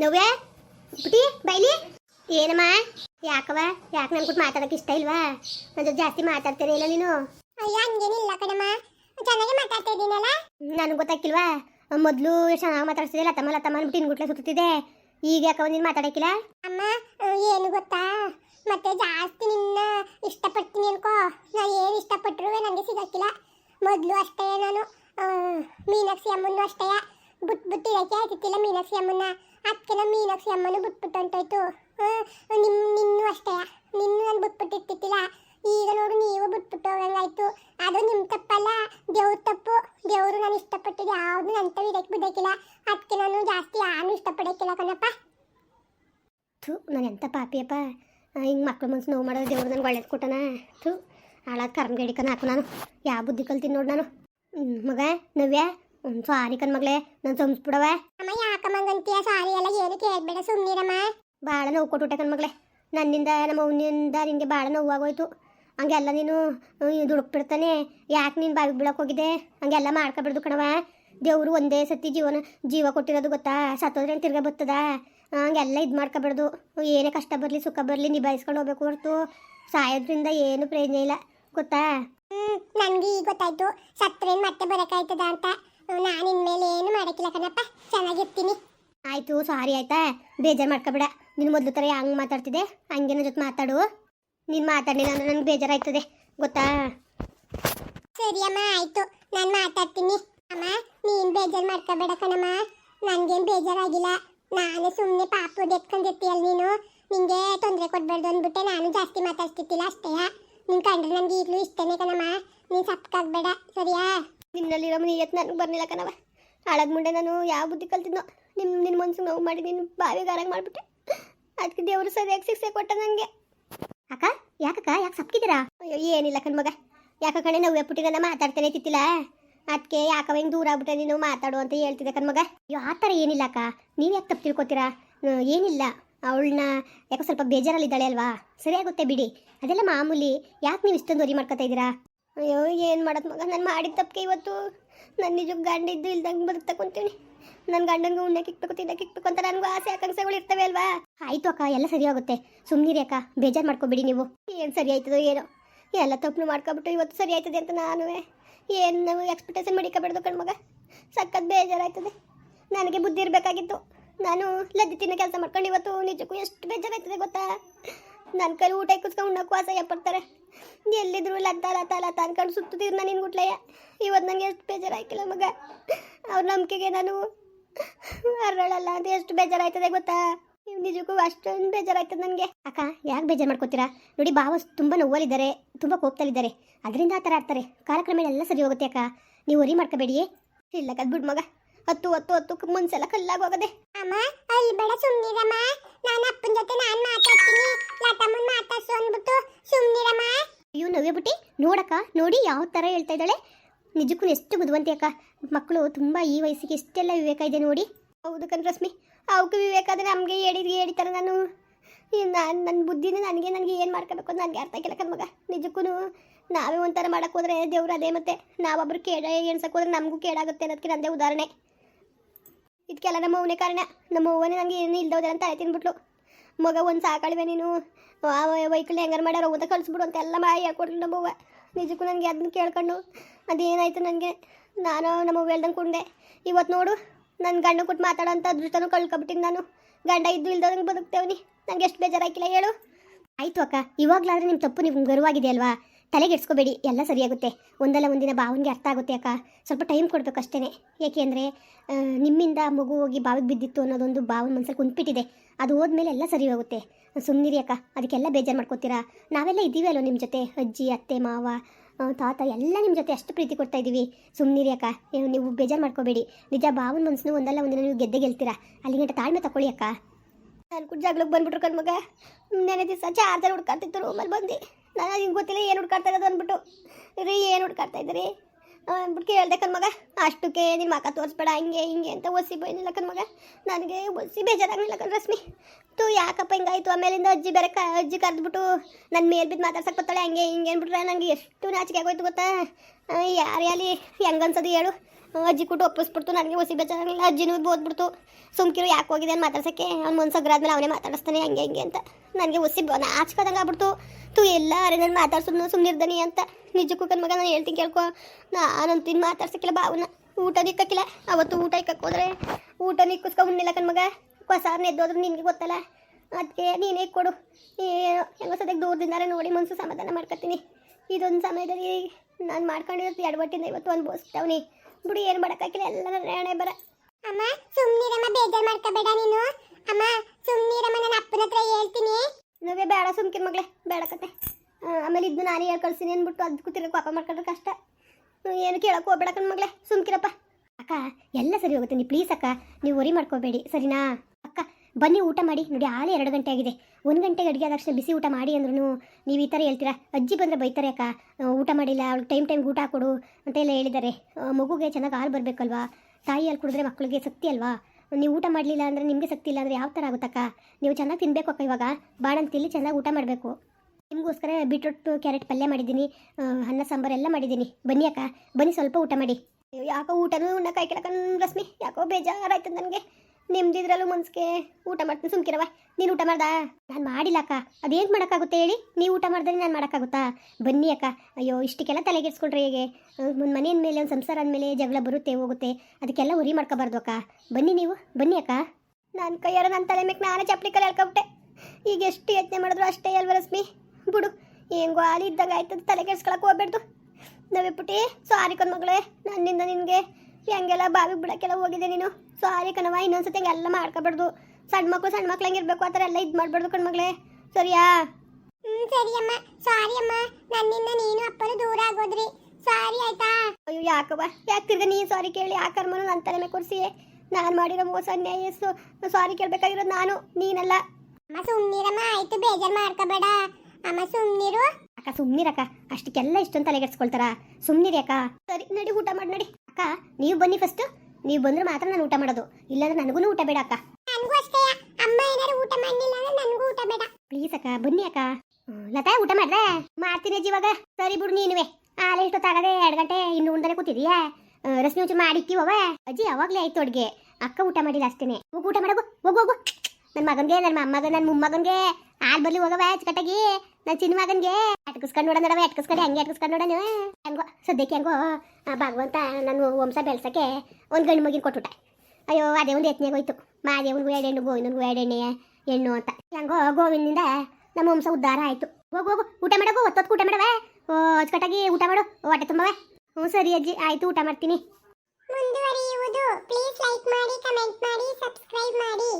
ನವ್ಯ ಪುಟಿ ಬೈಲಿ. ಏನಮ್ಮ? ಯಾಕವ ಯಾಕೆ ನನ್ ಕೂತ್ ಮಾತಾಡಕ್ಕೆ ಇಷ್ಟ ಇಲ್ವಾ? ನನ್ನ ಜೊತೆ ಜಾಸ್ತಿ ಮಾತಾಡ್ತೀರಿ ಇಲ್ಲ ನೀನು? ಅಯ್ಯ ಹಂಗೇನಿಲ್ಲ ಕಣಮ್ಮ. ಚೆನ್ನಾಗಿ ಮಾತಾಡ್ತಾ ಇದ್ದೀನಲ್ಲ ನನಗೆ ಗೊತ್ತಾಗಿಲ್ವಾ ಮೊದಲು ಚೆನ್ನಾಗಿ ಮಾತಾಡ್ತಿದ್ದೆ ಲತಮ್ಮ ಲತಮ್ಮ ಅನ್ಬಿಟ್ಟು ಇನ್ಗುಟ್ಲೆ ಸುತ್ತಿದ್ದೆ. ಈಗ ಯಾಕವ ನೀನು ಮಾತಾಡಕ್ಕಿಲ್ಲ? ಅಮ್ಮ ಏನು ಗೊತ್ತಾ? ಮತ್ತೆ ಜಾಸ್ತಿ ನಿನ್ನ ಇಷ್ಟಪಡ್ತೀನಿ ಅನ್ಕೋ. ನಾನು ಏನು ಇಷ್ಟಪಟ್ಟರು ನನಗೆ ಸಿಗಕ್ಕಿಲ್ಲ. ಮೊದಲು ಅಷ್ಟೇ ನಾನು. ಮೀನಾಕ್ಷಿ ಅಮ್ಮನ್ನು ಅಷ್ಟೇ. ಬಿಟ್ಬಿಟ್ಟಿರಕ್ಕೆ ಬಿಟ್ಟು ಆಯ್ತಿತ್ತಿಲ್ಲ ಮೀನಾಕ್ಷಿ ಅಮ್ಮನ್ನ. ಅದಕ್ಕೆ ನಮ್ಮ ಮೀನಾಕ್ಷಿ ಅಮ್ಮನೂ ಬಿಟ್ಬಿಟ್ಟು ಹೊಂಟೋಯ್ತು ನಿಮ್ ನಿನ್ನೂ ಅಷ್ಟೇ. ನಿನ್ನೂ ನಾನು ಬಿಟ್ಬಿಟ್ಟಿರ್ತಿತ್ತಿಲ್ಲ ಈಗ ನೋಡು, ನೀವು ಬಿಟ್ಬಿಟ್ಟು ಹೋಗಂಗಾಯ್ತು ಅದು ನಿಮ್ಮ ತಪ್ಪಲ್ಲ. ದೇವ್ರ ತಪ್ಪು. ದೇವರು ನಾನು ಇಷ್ಟಪಟ್ಟಿದ್ದು ಯಾವುದು ನನ್ನ ತವ ಇದಕ್ಕೆ ಬಿಡಕ್ಕಿಲ್ಲ. ಅದಕ್ಕೆ ನಾನು ಜಾಸ್ತಿ ಯಾರು ಇಷ್ಟಪಡಕ್ಕಿಲ್ಲ ಕಣಪ್ಪ ಥೂ, ನಾನು ಎಂಥ ಪಾಪಿಯಪ್ಪ. ಹಿಂಗೆ ಮಕ್ಳು ಮನ್ಸು ನೋವು ಮಾಡೋದು ದೇವ್ರು ನನಗೆ ಒಳ್ಳೇದು ಕೊಟ್ಟನ. ಥೂ, ಹಾಳಾದ ಕರ್ಮಗಡಿಕನ ಹಾಕು ನಾನು. ಯಾವ ಬುದ್ಧಿ ಕಲ್ತೀನಿ ನೋಡಿ ನಾನು. ಮಗ, ನವ್ಯ. ಸಾರಿ ಕನ್ ಮಗಳೇ. ನಾನು ಸಂಸ್ಬಿಡವ ಅಮ್ಮ ಯಾಕಮ್ಮಂಗಂತೀಯ ಸಾರಿ ಎಲ್ಲ ಕೇಳ್ಬೇಡ ಸುಮ್ಮನಿರಮ್ಮ ಭಾಳ ನೋವು ಕೊಟ್ಟುಟ್ಟೆ ಕಣ್ ಮಗಳೇ. ನನ್ನಿಂದ, ನಮ್ಮ ಅವನಿಂದ ನಿನಗೆ ಭಾಳ ನೋವಾಗೋಯ್ತು. ಹಂಗೆಲ್ಲ ನೀನು ದುಡುಕ್ಬಿಡ್ತಾನೆ ಯಾಕೆ ನೀನು ಬಾವಿ ಬೀಳಕ್ಕೆ ಹೋಗಿದೆ ಹಂಗೆಲ್ಲ ಮಾಡ್ಕೊಬಿಡ್ದು ಕಣವ ದೇವರು ಒಂದೇ ಸತಿ ಜೀವನ, ಜೀವ ಕೊಟ್ಟಿರೋದು ಗೊತ್ತಾ? ಸತ್ತೋದ್ರೆ ತಿರ್ಗಾ ಬರ್ತದ ಹಂಗೆಲ್ಲ ಇದು ಮಾಡ್ಕೊಬಾರ್ದು ಏನೇ ಕಷ್ಟ ಬರಲಿ, ಸುಖ ಬರಲಿ ನಿಭಾಯಿಸ್ಕೊಂಡು ಹೋಗ್ಬೇಕು ಹೊರತು. ಸಾಯೋದ್ರಿಂದ ಏನು ಪ್ರಯೋಜನ ಇಲ್ಲ. ಗೊತ್ತಾ? ನನಗೆ ಈಗ ಗೊತ್ತಾಯ್ತು. ಸತ್ರೇನು ಮತ್ತೆ ಬರಕಾಯ್ತದ ಅಂತ. ನಾನು ಇನ್ಮೇಲೆ ಏನು ಮಾಡೋಕ್ಕಿಲ್ಲ ಕಣಪ್ಪ. ಚೆನ್ನಾಗಿರ್ತೀನಿ. ಆಯಿತು ಸಾರಿ ಆಯ್ತಾ? ಬೇಜಾರು ಮಾಡ್ಕೊಬೇಡ. ನೀನು ಮೊದಲು ಥರ ಹಂಗೆ ಮಾತಾಡ್ತಿದ್ದೆ? ಹಂಗೆ ನನ್ನ ಜೊತೆ ಮಾತಾಡು. ನೀನು ಮಾತಾಡಲಿಲ್ಲ ಅಂದ್ರೆ ನನಗೆ ಬೇಜಾರಾಯ್ತದೆ. ಗೊತ್ತಾ? ಸರಿ ಅಮ್ಮ ಆಯ್ತು. ನಾನು ಮಾತಾಡ್ತೀನಿ. ಅಮ್ಮ ನೀನ್ ಬೇಜಾರು ಮಾಡ್ಕೋಬೇಡ ಕಣಮ್ಮ. ನನ್ಗೇನ್ ಬೇಜಾರಾಗಿಲ್ಲ. ನಾನು ಸುಮ್ಮನೆ ಪಾಪು ಎತ್ಕೊಂಡಿರ್ತೀಯಲ್ಲ ನೀನು. ನಿಂಗೆ ತೊಂದರೆ ಕೊಡ್ಬಾರ್ದು ಅಂದ್ಬಿಟ್ಟೆ ನಾನು ಜಾಸ್ತಿ ಮಾತಾಡ್ತಿದ್ದಿಲ್ಲ ಅಷ್ಟೇ. ನಿನ್ ಕಂಡ್ರೆ ನನ್ಗೆ ಈಗಲೂ ಇಷ್ಟನೇ ಕಣಮ್ಮ. ನೀನ್ ಸಪ್ಕಾಗ್ಬೇಡ ಸರಿಯಾ? ನಿನ್ನಲ್ಲಿರೋ ನೀಯತ್ ನನಗೆ ಬರ್ಲಿಲ್ಲ ಕಣವ. ಹಾಳಾದ ಮುಂಡೆ ನಾನು ಯಾವ ಬುದ್ಧಿ ಕಲ್ತಿದ್ನೋ ನಿಮ್ಮ ನಿನ್ನ ಮನ್ಸು ನೋವು ಮಾಡಿ ಬಾವಿ ಬಾವಿಗಾರಂಗೆ ಮಾಡಿಬಿಟ್ಟೆ. ಅದಕ್ಕೆ ದೇವರು ಸರಿಯಾಗಿ ಶಿಕ್ಷೆ ಕೊಟ್ಟ ನನಗೆ ಅಕ್ಕ ಯಾಕಕ್ಕ ಯಾಕೆ ಸಪ್ಕಿದ್ದೀರಾ ಅಯ್ಯೋ ಏನಿಲ್ಲ ಕಣ್ ಮಗ. ಯಾಕ ಕಣೆ ನಾವು ಪುಟ್ಟಿಗನ್ನ ಮಾತಾಡ್ತಾನೆ ತಿತ್ತಿಲ್ಲ? ಅದಕ್ಕೆ ಯಾಕವ ಹಿಂಗೆ ದೂರ ಆಗ್ಬಿಟ್ಟೆ ನೀನು ಮಾತಾಡು ಅಂತ ಹೇಳ್ತಿದ್ದೆ ಕಣ್ ಮಗ. ಅಯ್ಯೋ ಆ ಥರ ಏನಿಲ್ಲ ಅಕ್ಕ. ನೀವು ಯಾಕೆ ತಪ್ಪು ತಿಳ್ಕೊತೀರಾ? ಏನಿಲ್ಲ. ಅವಳನ್ನ ಯಾಕೋ ಸ್ವಲ್ಪ ಬೇಜಾರಲ್ಲಿದ್ದಾಳೆ ಅಲ್ವಾ? ಸರಿಯಾಗುತ್ತೆ ಬಿಡಿ. ಅದೆಲ್ಲ ಮಾಮೂಲಿ. ಯಾಕೆ ನೀವು ಇಷ್ಟೊಂದು ವರಿ ಮಾಡ್ಕೊತಾ ಇದ್ದೀರಾ? ಅಯ್ಯೋ ಏನು ಮಾಡೋದು ಮಗ? ನಾನು ಮಾಡಿದ ತಪ್ಪಿಗೆ ಇವತ್ತು ನನ್ನ ನಿಜಕ್ಕೆ ಗಂಡಿದ್ದು ಇಲ್ದಂಗೆ ಬದುಕ್ತಾ ಕುಂತೀನಿ. ನನ್ನ ಗಂಡಂಗೆ ಉಣ್ಣೆ ಕಿಕ್ಬೇಕು ತಿನ್ನಕ್ಕೆ ಕಿಕ್ಬೇಕು ಅಂತ ನನಗೂ ಆಸೆ, ಆಕಾಂಕ್ಷೆಗಳು ಇರ್ತವೆ ಅಲ್ವಾ? ಆಯ್ತು ಅಕ್ಕ, ಎಲ್ಲ ಸರಿ ಹೋಗುತ್ತೆ ಸುಮ್ಮನಿರಿ ಅಕ್ಕ, ಬೇಜಾರು ಮಾಡ್ಕೊಬಿಡಿ ನೀವು. ಏನು ಸರಿ ಆಯ್ತದೋ ಏನೋ. ಎಲ್ಲ ತಪ್ಪು ಮಾಡ್ಕೊಬಿಟ್ಟು ಇವತ್ತು ಸರಿ ಆಯ್ತದೆ ಅಂತ ನಾನು ಏನು ಎಕ್ಸ್ಪೆಕ್ಟೇಷನ್ ಮಾಡಿಕೊಬೇಡ್ದು ಕಣ್ಮಗ ಸಖತ್ ಬೇಜಾರಾಯ್ತದೆ. ನನಗೆ ಬುದ್ಧಿ ಇರಬೇಕಾಗಿತ್ತು. ನಾನು ಲದ್ದಿ ತಿನ್ನೋ ಕೆಲಸ ಮಾಡ್ಕೊಂಡು ಇವತ್ತು ನಿಜಕ್ಕೂ ಎಷ್ಟು ಬೇಜಾರಾಯ್ತದೆ ಗೊತ್ತಾ? ನನ್ನ ಕೈ ಊಟ ಕುಸ್ಕೊಂಡು ಉಣ್ಣಕ್ಕೂ ಪಡ್ತಾರೆ. ಎಲ್ಲಿದ್ರು ಲತ್ತ ಲತ್ತ ಲತ್ತ ಅನ್ಕೊಂಡು ಸುತ್ತಿದ್ರು ನಾನು ಗುಟ್ಲಯ್ಯ ಇವತ್ತು ನನಗೆ ಎಷ್ಟು ಬೇಜಾರಾಯ್ಕಿಲ್ಲ ಮಗ. ಅವ್ರ ನಂಬಿಕೆಗೆ ನಾನು ಅರಳಲ್ಲ ಅಂತ ಎಷ್ಟು ಬೇಜಾರಾಯ್ತದೆ ಗೊತ್ತಾ? ನೀವು ನಿಜಕ್ಕೂ ಅಷ್ಟೊಂದು ಬೇಜಾರಾಯ್ತದೆ ನನಗೆ. ಅಕ್ಕ, ಯಾಕೆ ಬೇಜಾರು ಮಾಡ್ಕೋತೀರಾ? ನೋಡಿ ಬಾವ ತುಂಬ ನೋವಲ್ಲಿದ್ದಾರೆ, ತುಂಬ ಕೋಪದಲ್ಲಿದ್ದಾರೆ. ಅದರಿಂದ ಆ ಥರ ಆಡ್ತಾರೆ. ಕಾರ್ಯಕ್ರಮ ಎಲ್ಲ ಸರಿ ಹೋಗುತ್ತೆ ಅಕ್ಕ. ನೀವು ವರಿ ಮಾಡ್ಕೋಬೇಡಿ. ಇಲ್ಲ ಕದ್ಬಿಡು ಮಗ. ಹತ್ತು ಹತ್ತು ಹತ್ತು ಮನ್ಸೆಲ್ಲ ಕಲ್ಲಾಗೋಗದೆ ಅಮ್ಮ ಅಲ್ಲಿ ಬೇಡ ಸುಮ್ಮನಿರಮ್ಮ ನಾನು ಅಪ್ಪನ ಜೊತೆ ನಾನು ಮಾತಾಡ್ತೀನಿ. ಅಂದ್ಬಿಟ್ಟು ಸುಮ್ಮನಿರಮ್ಮ ಅಯ್ಯೋ, ನವ್ಯ ಬಿಟ್ಟಿ, ನೋಡಕ್ಕ, ನೋಡಿ ಯಾವ ಥರ ಹೇಳ್ತಾ ಇದ್ದಾಳೆ. ನಿಜಕ್ಕೂ ಎಷ್ಟು ಬುದ್ಧಿವಂತಿ ಅಕ್ಕ. ಮಕ್ಕಳು ತುಂಬ ಈ ವಯಸ್ಸಿಗೆ ಎಷ್ಟೆಲ್ಲ ವಿವೇಕ ಇದೆ ನೋಡಿ. ಹೌದು ಕಣ್ ರಶ್ಮಿ ಅವಕ್ಕೆ ವಿವೇಕ ಆದರೆ ನಮಗೆ ಹೇಳಿದ್ ಹೇಳಿತಾರೆ ನಾನು. ನಾನು ನನ್ನ ಬುದ್ಧಿನೇ ನನಗೆ ನನಗೆ ಏನು ಮಾಡ್ಕೋಬೇಕು ಅಂತ ನನಗೆ ಅರ್ಥ ಆಗಿಲ್ಲ ಮಗ. ನಿಜಕ್ಕೂ ನಾವೇ ಒಂಥರ ಮಾಡಕ್ಕೆ ಹೋದ್ರೆ ದೇವ್ರು ಅದೇ ಮತ್ತೆ. ನಾವೊಬ್ರು ಕೇಳ ಎಣ್ಸಕ್ಕೆ ಹೋದ್ರೆ ನಮಗೂ ಕೇಳಾಗುತ್ತೆ ಅನ್ನೋದಕ್ಕೆ ನಂದೇ ಉದಾಹರಣೆ. ಇದಕ್ಕೆಲ್ಲ ನಮ್ಮ ಅವನೇ ಕಾರಣ. ನಮ್ಮ ಅವ್ವನೇ ನನಗೆ ಏನು ಇಲ್ದೋದ್ರೆ ಅಂತ ತಲೆ ತಿನ್ಬಿಟ್ಲು. ಮಗ ಒಂದು ಸಾಕಳಿವೆ ನೀನು. ವೈಕಲ್ ಹೆಂಗಾರು ಮಾಡ್ಯಾರ ಓದ ಕಳಿಸ್ಬಿಡು ಅಂತ ಎಲ್ಲ ಮಾಡಿ ಹೇಳ್ಕೊಡ್ಲು ನಮ್ಮವ್ವ ನಿಜಕ್ಕೂ ನನಗೆ ಅದನ್ನ ಕೇಳ್ಕೊಂಡು ಅದೇನಾಯ್ತು ನನಗೆ? ನಾನು ನಮ್ಮ ಅವ್ವ ಹೇಳ್ದಂಗೆ ಕುಂಡೆ ಇವತ್ತು ನೋಡು ನನ್ನ ಗಂಡ ಕೊಟ್ಟು ಮಾತಾಡೋಂಥ ಅದೃಷ್ಟನೂ ಕಳ್ಕೊಬಿಟ್ಟಿನಿ ನಾನು. ಗಂಡ ಇದ್ದು ಇಲ್ದಂಗೆ ಬದುಕ್ತೇವನಿ ನನಗೆ ಎಷ್ಟು ಬೇಜಾರಾಕಿಲ್ಲ ಹೇಳು. ಆಯಿತು ಅಕ್ಕ, ಇವಾಗಲಾದ್ರೆ ನಿಮ್ಮ ತಪ್ಪು ನೀವು ಗರುವಾಗಿದೆ ಅಲ್ವಾ? ತಲೆಗೆಡ್ಸ್ಕೋಬೇಡಿ ಎಲ್ಲ ಸರಿಯಾಗುತ್ತೆ. ಒಂದಲ್ಲ ಒಂದಿನ ಬಾವನಿಗೆ ಅರ್ಥ ಆಗುತ್ತೆ ಅಕ್ಕ. ಸ್ವಲ್ಪ ಟೈಮ್ ಕೊಡಬೇಕು ಅಷ್ಟೇ ಏಕೆಂದರೆ ನಿಮ್ಮಿಂದ ಮಗು ಹೋಗಿ ಬಾವಿಗೆ ಬಿದ್ದಿತ್ತು ಅನ್ನೋದೊಂದು ಭಾವನ ಮನಸ್ಸಲ್ಲಿ ಕುಂತ್ಬಿಟ್ಟಿದೆ. ಅದು ಹೋದ್ಮೇಲೆ ಎಲ್ಲ ಸರಿ ಹೋಗುತ್ತೆ. ಸುಮ್ಮನಿರಿ ಅಕ್ಕ, ಅದಕ್ಕೆಲ್ಲ ಬೇಜಾರು ಮಾಡ್ಕೋತೀರಾ? ನಾವೆಲ್ಲ ಇದ್ದೀವಿ ಅಲ್ವ ನಿಮ್ಮ ಜೊತೆ? ಅಜ್ಜಿ, ಅತ್ತೆ, ಮಾವ ತಾತ ಎಲ್ಲ ನಿಮ್ಮ ಜೊತೆ ಅಷ್ಟು ಪ್ರೀತಿ ಕೊಡ್ತಾ ಇದ್ದೀವಿ. ಸುಮ್ಮನಿರಿ ಅಕ್ಕ ನೀವು- ಬೇಜಾರು ಮಾಡ್ಕೋಬೇಡಿ. ನಿಜ ಭಾವನ ಮನಸ್ಸನ್ನು ಒಂದಲ್ಲ ಒಂದಿನ ನೀವು ಗೆದ್ದೆ ಗೆಲ್ತೀರಾ? ಅಲ್ಲಿಗಂಟ ತಾಳ್ಮೆ ತಗೊಳ್ಳಿ ಅಕ್ಕ. ನಾನು ಕೂಡ ಜಗಳಕ್ಕೆ ಬಂದ್ಬಿಟ್ರು ಕಣ್ಮಗ ನೆನೆ ದಿವಸ ಚಾರ್ಜರ್ ಹುಡ್ಕಾಡ್ತಿತ್ತು ರೂಮಲ್ಲಿ ಬಂದು. ನಾನು ಹಿಂಗೆ ಗೊತ್ತಿಲ್ಲ ಏನು ಹುಡ್ಕಾಡ್ತಾ ಇರೋದು ಅಂದ್ಬಿಟ್ಟು. ರೀ, ಏನು ಹುಡ್ಕಾಡ್ತಾ ಇದ್ದೀರಿ? ಅಂದ್ಬಿಟ್ಟು ಕೇಳ್ದೆ ಕಣ್ಮಗ ಅಷ್ಟಕ್ಕೆ ನಿನ್ನ ಮಕ ತೋರಿಸ್ಬೇಡ, ಹಿಂಗೆ ಹಿಂಗೆ ಅಂತ ಒಸಿ ಬೈಲಿಲ್ಲ ಕಣ್ಮಗ ನನಗೆ ಒಸಿ ಬೇಜಾರಾಗಲಿಲ್ಲ ಕಣ್ ರಶ್ಮಿ. ತು ಯಾಕಪ್ಪ ಹಿಂಗಾಯ್ತು? ಆಮೇಲಿಂದ ಅಜ್ಜಿ ಬೇರೆ ಕ ಅಜ್ಜಿ ಕರೆದ್ಬಿಟ್ಟು ನನ್ನ ಮೇಲೆ ಬಿದ್ದು ಮಾತಾಡ್ಸಕ್ಕೆ ಬರ್ತಾಳೆ, ಹಂಗೆ, ಹಿಂಗೆ ಅಂದ್ಬಿಟ್ರೆ ನನಗೆ ಎಷ್ಟು ನಾಚಿಕೆ ಆಗೋಯ್ತು ಗೊತ್ತಾ? ಯಾರ್ಯಾಲಿ ಹೆಂಗೆ ಹೆಂಗನ್ಸದು ಹೇಳು. ಅಜ್ಜಿ ಕೊಟ್ಟು ಒಪ್ಪಿಸ್ಬಿಡ್ತು ನನಗೆ ಹೊಸಿ ಬೇಜಾರಾಗಲಿಲ್ಲ. ಅಜ್ಜಿನೂ ಓದ್ಬಿಡ್ತು. ಸುಮ್ಕಿರು ಯಾಕೆ ಹೋಗಿದೆ ಅಂತ ಮಾತಾಡ್ಸೋಕ್ಕೆ? ಅವ್ನು ಮನ್ಸಗ್ರಾದ್ಮೇಲೆ ಅವನೇ ಮಾತಾಡಿಸ್ತಾನೆ, ಹಂಗೆ ಹಂಗೆ ಅಂತ. ನನಗೆ ಹೊಸಿ ನಾಚ್ಕೋದಂಗೆ ಆಗ್ಬಿಡ್ತು. ತು ಎಲ್ಲ ಅರೆ ನಾನು ಮಾತಾಡ್ಸೋದು ಸುಮ್ಮನಿರ್ದನಿ ಅಂತ. ನಿಜಕ್ಕೂ ಕನ್ ಮಗ, ನಾನು ಹೇಳ್ತೀನಿ ಕೇಳ್ಕೊ. ನಾನಂತೀನಿ ಮಾತಾಡ್ಸಕ್ಕಿಲ್ಲ ಭಾವನ ಊಟ ನಿಕ್ಕಕ್ಕಿಲ್ಲ. ಅವತ್ತು ಊಟ ಇಕ್ಕಕ್ಕೆ ಹೋದ್ರೆ ಊಟ ನಿಕ್ಕಿಸ್ಕೊ ಉಣ್ಣಿಲ್ಲ ಕನ್ ಮಗ. ಕೊಸಾರ್ನ ಎದ್ದೋದ್ರೆ ನಿನಗೆ ಗೊತ್ತಲ್ಲ. ಅದಕ್ಕೆ ನೀನೇ ಕೊಡು. ಹೆಂಗೋ ಸದ್ಯಕ್ಕೆ ದೂರದಿಂದಾರೆ ನೋಡಿ ಮನಸ್ಸು ಸಮಾಧಾನ ಮಾಡ್ಕೊತೀನಿ ಇದೊಂದು ಸಮಯದಲ್ಲಿ ನಾನು ಮಾಡ್ಕೊಂಡಿರೋದು ಎಡವಟ್ಟಿಂದ ಇವತ್ತು ಅನ್ಭವಿಸ್ತಾವ್ನಿ ಬಿಡಿ ಏನು ಮಾಡೋಕ್ಕಾಗಿಲ್ಲ ಎಲ್ಲ ನನ್ನ ಬರ. ಅಮ್ಮ ಸುಮ್ಮನಿರಮ್ಮ ಬೇಜಾರ್ ಮಾಡ್ಕೋಬೇಡ ನೀನು. ಅಮ್ಮ ಸುಮ್ಮನಿರಮ್ಮ ನನ್ನ ಅಪ್ಪನ ಹತ್ರ ಹೇಳ್ತೀನಿ. ನೀವೇ ಬೇಡ ಸುಮ್ಕಿನ ಮಗಳೇ ಬೇಡ ಕತೆ. ಆಮೇಲೆ ಇದ್ದು ನಾನು ಹೇಳಿ ಕಳ್ಸಿನಿ ಅಂದ್ಬಿಟ್ಟು ಅದಕ್ಕೂ ತಿರ್ಗಿ ಪಾಪ ಮಾಡ್ಕೊಂಡ್ರೆ ಕಷ್ಟ. ಏನು ಕೇಳಕ್ಕೆ ಹೋಗ್ಬೇಡ ಕಣ್ ಮಗಳೇ ಸುಮ್ಕಿರಪ್ಪ. ಅಕ್ಕ ಎಲ್ಲ ಸರಿ ಹೋಗುತ್ತೆ ನೀ ಪ್ಲೀಸ್ ಅಕ್ಕ ನೀವು ವರಿ ಮಾಡ್ಕೋಬೇಡಿ ಸರಿನಾ? ಅಕ್ಕ ಬನ್ನಿ ಊಟ ಮಾಡಿ. ನೋಡಿ, ಆಲೆ ಎರಡು ಗಂಟೆ ಆಗಿದೆ. ಒಂದು ಗಂಟೆಗೆ ಅಡುಗೆ ಆದ ತಕ್ಷಣ ಬಿಸಿ ಊಟ ಮಾಡಿ ಅಂದ್ರೂ ನೀವು ಈ ಥರ ಹೇಳ್ತೀರಾ? ಅಜ್ಜಿ ಬಂದರೆ ಬೈತಾರೆ ಅಕ್ಕ. ಊಟ ಮಾಡಿಲ್ಲ, ಅವ್ಳಿಗೆ ಟೈಮ್ ಟೈಮ್ ಊಟ ಕೊಡು ಅಂತ ಎಲ್ಲ ಹೇಳಿದ್ದಾರೆ ಮಗುಗೆ ಚೆನ್ನಾಗಿ ಹಾಲು ಬರಬೇಕಲ್ವಾ? ತಾಯಿ ಹಾಲು ಕುಡಿದ್ರೆ ಮಕ್ಕಳಿಗೆ ಶಕ್ತಿ ಅಲ್ವಾ? ನೀವು ಊಟ ಮಾಡಲಿಲ್ಲ ಅಂದರೆ ನಿಮಗೆ ಶಕ್ತಿ ಇಲ್ಲ ಅಂದರೆ ಯಾವ ಥರ ಆಗುತ್ತಕ್ಕ ನೀವು ಚೆನ್ನಾಗಿ ತಿನ್ನಬೇಕು ಅಕ್ಕ ಇವಾಗ. ಬಾಣಂತಿಲಿ ಚೆನ್ನಾಗಿ ಊಟ ಮಾಡಬೇಕು. ನಿಮಗೋಸ್ಕರ ಬೀಟ್ರೂಟ್, ಕ್ಯಾರೆಟ್ ಪಲ್ಯ ಮಾಡಿದ್ದೀನಿ. ಅನ್ನ, ಸಾಂಬಾರು ಎಲ್ಲ ಮಾಡಿದ್ದೀನಿ. ಬನ್ನಿ ಅಕ್ಕ. ಬನ್ನಿ ಸ್ವಲ್ಪ ಊಟ ಮಾಡಿ. ಯಾಕೋ ಊಟನೂ ಉಣ್ಣ ಆಯ್ಕೆಲಕ್ಕ ರಶ್ಮಿ. ಯಾಕೋ ಬೇಜಾರಾಯ್ತು ನನಗೆ. ನಿಮ್ದಿದ್ರಲ್ಲೂ ಮನ್ಸಿಗೆ ಊಟ ಮಾಡ್ತೀನಿ ಸುಮ್ಕಿರವ ನೀನು ಊಟ ಮಾಡ್ದಾ? ನಾನು ಮಾಡಿಲ್ಲ ಅಕ್ಕ. ಅದೇನು ಮಾಡೋಕ್ಕಾಗುತ್ತೆ ಹೇಳಿ? ನೀವು ಊಟ ಮಾಡಿದ್ರೆ ನಾನು ಮಾಡೋಕ್ಕಾಗುತ್ತಾ? ಬನ್ನಿ ಅಕ್ಕ. ಅಯ್ಯೋ ಇಷ್ಟಕ್ಕೆಲ್ಲ ತಲೆಗೆಡ್ಸ್ಕೊಂಡ್ರೆ ಹೇಗೆ? ಒಂದು ಮನೆಯ ಮೇಲೆ, ಒಂದು ಸಂಸಾರ ಅಂದಮೇಲೆ ಜಗಳ ಬರುತ್ತೆ, ಹೋಗುತ್ತೆ. ಅದಕ್ಕೆಲ್ಲ ಉರಿ ಮಾಡ್ಕೋಬಾರ್ದು ಅಕ್ಕ. ಬನ್ನಿ ನೀವು. ಬನ್ನಿ ಅಕ್ಕ. ನನ್ನ ಕೈಯಾರ ನನ್ನ ತಲೆ ಮೇಲೆ ನಾನೇ ಚಪ್ಪಲಿ ಕಲೆ ಹೇಳ್ಕೊಬಿಟ್ಟೆ ಈಗ ಎಷ್ಟು ಯತ್ನೆ ಮಾಡಿದ್ರು ಅಷ್ಟೇ ಅಲ್ವ ರಶ್ಮಿ? ಬಿಡು. ಹೆಂಗೋ ಹಾಲಿ ಇದ್ದಾಗ ಆಯ್ತದ ತಲೆ ಕೆಡ್ಸ್ಕೊಳಕ್ಕೆ ಹೋಗ್ಬೇಡ್ದು. ನವೇ ಪುಟಿ ಸಾರಿ ಮಗಳೇ ನನ್ನಿಂದ ನಿನಗೆ ಹೆಂಗೆಲ್ಲ ಬಾವಿ ಬಿಡಕ್ಕೆಲ್ಲ ಹೋಗಿದೆ ನೀನು? ಸಾರಿ ಕಣವ ಇನ್ನೊಂದ್ಸತಿ ಎಲ್ಲ ಮಾಡ್ಕೋಬಾರ್ದು ಸಣ್ಣ ಮಕ್ಕಳು ಸಣ್ಣ ಮಕ್ಳು ಹೆಂಗಿರ್ಬೇಕು ಆ ಥರ ಎಲ್ಲ ಇದು ಮಾಡ್ಬಾರ್ದು ಕಣ್ಮಗಳೇ ಸರಿಯಾ? ಹ್ಮ್ ಸರಿ ಅಮ್ಮ. ಸಾರಿ ಅಮ್ಮ. ನನ್ನಿಂದ ನೀನು ಅಪ್ಪನು ದೂರ ಆಗೋದ್ರಿ. ಸಾರಿ ಆಯ್ತಾ? ಅಯ್ಯೋ ಯಾಕವ್ವ? ಯಾಕೆ ತಿರ್ಗ ನೀನು ಸಾರಿ ಕೇಳಿ? ಆ ಕರ್ಮನು ನನ್ನ ತಲೆ ಮೇಲೆ ಕೊಡಿಸಿ ನಾನು ಮಾಡಿರೋ ಮೋಸ ಅನ್ಯಾಯ ಸಾರಿ ಕೇಳಬೇಕಾಗಿರೋದು ನಾನು ನೀನಲ್ಲ. ಅಮ್ಮ ಸುಮ್ಮನಿರಮ್ಮ ಆಯ್ತು ಬೇಜಾರ್ ಮಾಡ್ಕೋಬೇಡ. ಅಮ್ಮ ಸುಮ್ಮನಿರು ಅಕ್ಕ ಸುಮ್ಮನಿರಕ್ಕ ಅಷ್ಟಕ್ಕೆಲ್ಲ ಇಷ್ಟೊಂದು ತಲೆಗೆಡ್ಸ್ಕೊಳ್ತಾರ? ಸುಮ್ಮನಿರಿ ಅಕ್ಕ. ಸರಿ ನಡಿ ಊಟ ಮಾಡಿ ನಡಿ. ಅಕ್ಕ ನೀವು ಬನ್ನಿ ಫಸ್ಟ್ ನೀವು ಬಂದ್ರೆ ಮಾತ್ರ ನಾನು ಊಟ ಮಾಡೋದು. ಇಲ್ಲಾಂದ್ರೆ ನನಗೂ ಊಟ ಬೇಡ ಅಕ್ಕ. ನನಗೂ ಅಷ್ಟೇ ಅಮ್ಮ ಊಟ ಮಾಡಲಿಲ್ಲ ಅಂದ್ರೆ ನನಗೂ ಊಟ ಬೇಡ. ಪ್ಲೀಸ್ ಅಕ್ಕ ಬನ್ನಿ ಅಕ್ಕ. ಲತಾ ಊಟ ಮಾಡ್ದೆ? ಮಾಡ್ತೀನಿ ಅಜ್ಜಿ ಇವಾಗ. ಸರಿ ಬಿಡು ನೀನುವೆ ಆಲೆ ಇಷ್ಟೊತ್ತಾಗದೆ ಎರಡು ಗಂಟೆ ಇನ್ನು ಉಂಡನೆ ಕೂತಿದ್ಯಾ? ರಶ್ಮಿ ರಸ್ಮಿ ಒಂಚೂರು ಮಾಡಿಕ್ಕಿವವ ಅಜ್ಜಿ ಅವಾಗಲೇ ಆಯ್ತು ಅಡ್ಗೆ. ಅಕ್ಕ ಊಟ ಮಾಡಿಲ್ಲ ಅಷ್ಟೇನೆ. ಹೋಗು ಊಟ ಮಾಡೋಗು ಹೋಗು ಹೋಗು. ನನ್ನ ಮಗನ್ಗೆ ನನ್ನ ಮೊಮ್ಮಗ ನನ್ನ ಮೊಮ್ಮಗನ್ಗೆ. ಆಲ್ ಬರ್ಲಿ ಹೋಗವ ಅಚ್ಚುಕಟ್ಟಾಗಿ. ನನ್ನ ಚಿನ್ನ ಮಗನ್ಗೆ ಅಟ್ಕಿಸ್ಕೊಂಡು ನೋಡೋಣ ಅಟ್ಕಿಸ್ಕೊಂಡು ಹಂಗೆ ಅಟ್ಕಿಸ್ಕೊಂಡು ನೋಡೋಣ. ಹೆಂಗೋ, ಸದ್ಯಕ್ಕೆ ಹೆಂಗೋ ಭಗವಂತ ನನ್ನ ವಂಶ ಬೆಳ್ಸಕ್ಕೆ ಒಂದು ಗಂಡು ಮಗಿನ ಕೊಟ್ಟುಟ ಅಯ್ಯೋ, ಅದೇ ಒಂದು ಯತ್ನೆಗೆ ಹೋಯ್ತು. ಮಾದೇವನಿಗೂ ಎರಡು ಹೆಣ್ಣು ಗೋವಿಂದನಿಗೂ ಎರಡು ಎಣ್ಣೆ ಹೆಣ್ಣು ಅಂತ. ಹೆಂಗೋ ಗೋವಿನಿಂದ ನಮ್ಮ ವಂಶ ಉದ್ಧಾರ ಆಯ್ತು. ಹೋಗು ಹೋಗು, ಊಟ ಮಾಡಗು ಒತ್ತೊತ್ತು ಊಟ ಮಾಡವೆ. ಓ, ಅಚ್ಚುಕಟ್ಟಾಗಿ ಊಟ ಮಾಡು, ಹೊಟ್ಟೆ ತುಂಬವೆ. ಹ್ಞೂ ಸರಿ ಅಜ್ಜಿ, ಆಯ್ತು, ಊಟ ಮಾಡ್ತೀನಿ. ಮುಂದುವರಿಯುವುದು. ಪ್ಲೀಸ್ ಲೈಕ್ ಮಾಡಿ ಕಮೆಂಟ್ ಮಾಡಿ ಸಬ್ಸ್ಕ್ರೈಬ್ ಮಾಡಿ.